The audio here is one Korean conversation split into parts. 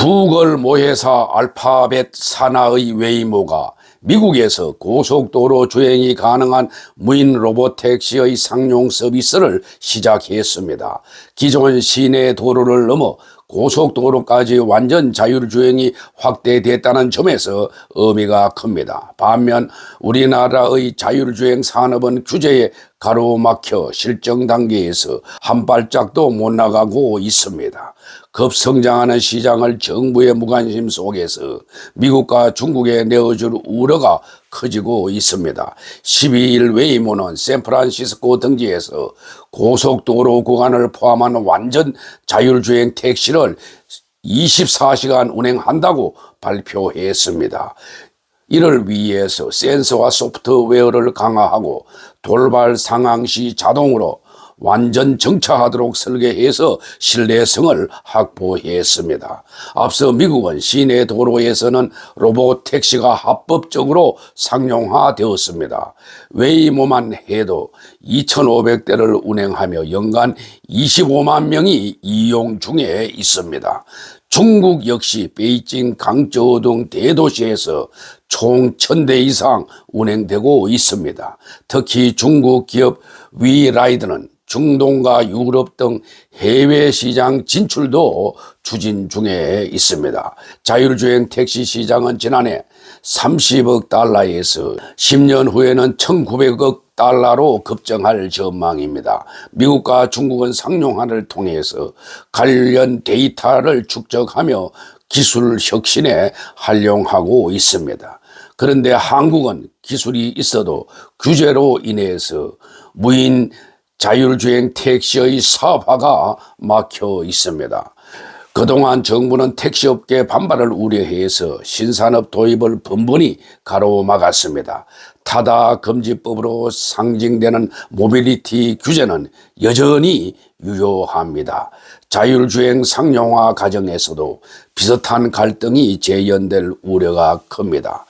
구글 모회사 알파벳 산하의 웨이모가 미국에서 고속도로 주행이 가능한 무인 로봇 택시의 상용 서비스를 시작했습니다. 기존 시내 도로를 넘어 고속도로까지 완전 자율주행이 확대됐다는 점에서 의미가 큽니다. 반면 우리나라의 자율주행 산업은 규제에 가로막혀 실정 단계에서 한 발짝도 못 나가고 있습니다. 급성장하는 시장을 정부의 무관심 속에서 미국과 중국에 내어줄 우려가 커지고 있습니다. 12일 웨이모는 샌프란시스코 등지에서 고속도로 구간을 포함한 완전 자율주행 택시를 24시간 운행한다고 발표했습니다. 이를 위해서 센서와 소프트웨어를 강화하고 돌발 상황 시 자동으로 완전 정차하도록 설계해서 신뢰성을 확보했습니다. 앞서 미국은 시내 도로에서는 로봇 택시가 합법적으로 상용화되었습니다. 웨이모만 해도 2,500대를 운행하며 연간 25만 명이 이용 중에 있습니다. 중국 역시 베이징, 강저우 등 대도시에서 총 1000대 이상 운행되고 있습니다. 특히 중국 기업 위라이드는 중동과 유럽 등 해외 시장 진출도 추진 중에 있습니다. 자율주행 택시 시장은 지난해 30억 달러에서 10년 후에는 1900억 달러로 급증할 전망입니다. 미국과 중국은 상용화를 통해서 관련 데이터를 축적하며 기술 혁신에 활용하고 있습니다. 그런데 한국은 기술이 있어도 규제로 인해서 무인 자율주행 택시의 사업화가 막혀 있습니다. 그동안 정부는 택시업계 반발을 우려해서 신산업 도입을 번번이 가로막았습니다. 타다 금지법으로 상징되는 모빌리티 규제는 여전히 유효합니다. 자율주행 상용화 과정에서도 비슷한 갈등이 재현될 우려가 큽니다.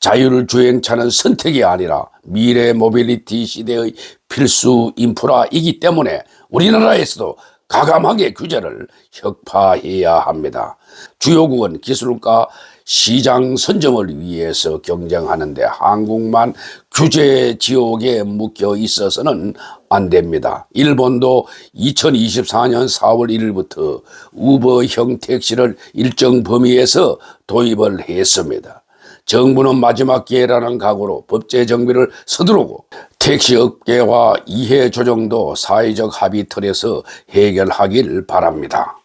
자율주행차는 선택이 아니라 미래 모빌리티 시대의 필수 인프라이기 때문에 우리나라에서도 가감하게 규제를 혁파해야 합니다. 주요국은 기술과 시장 선점을 위해서 경쟁하는데 한국만 규제 지옥에 묶여 있어서는 안 됩니다. 일본도 2024년 4월 1일부터 우버형 택시를 일정 범위에서 도입을 했습니다. 정부는 마지막 기회라는 각오로 법제 정비를 서두르고 택시 업계와 이해 조정도 사회적 합의 틀에서 해결하길 바랍니다.